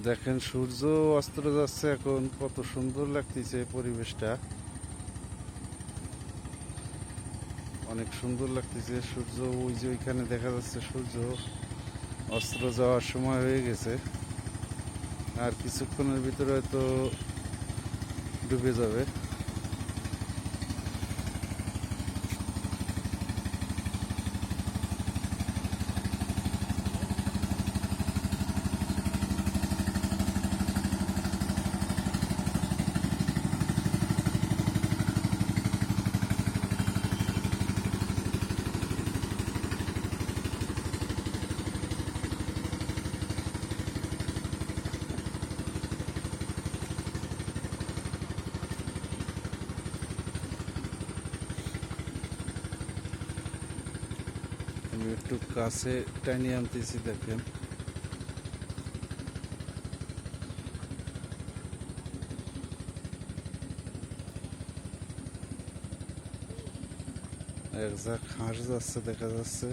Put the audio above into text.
দেখেন, সূর্য অস্ত যাচ্ছে এখন, কত সুন্দর লাগতেছে পরিবেশটা। অনেক সুন্দর লাগতেছে সূর্য, ওই যে ওইখানে দেখা যাচ্ছে সূর্য অস্ত্র যাওয়ার সময় হয়ে গেছে। আর কিছুক্ষণের ভিতরে হয়তো ডুবে যাবে। আমি একটু কাছে টাইনি আনতেছি দেখেন। এক ঝাঁক হাঁস যাচ্ছে দেখা যাচ্ছে।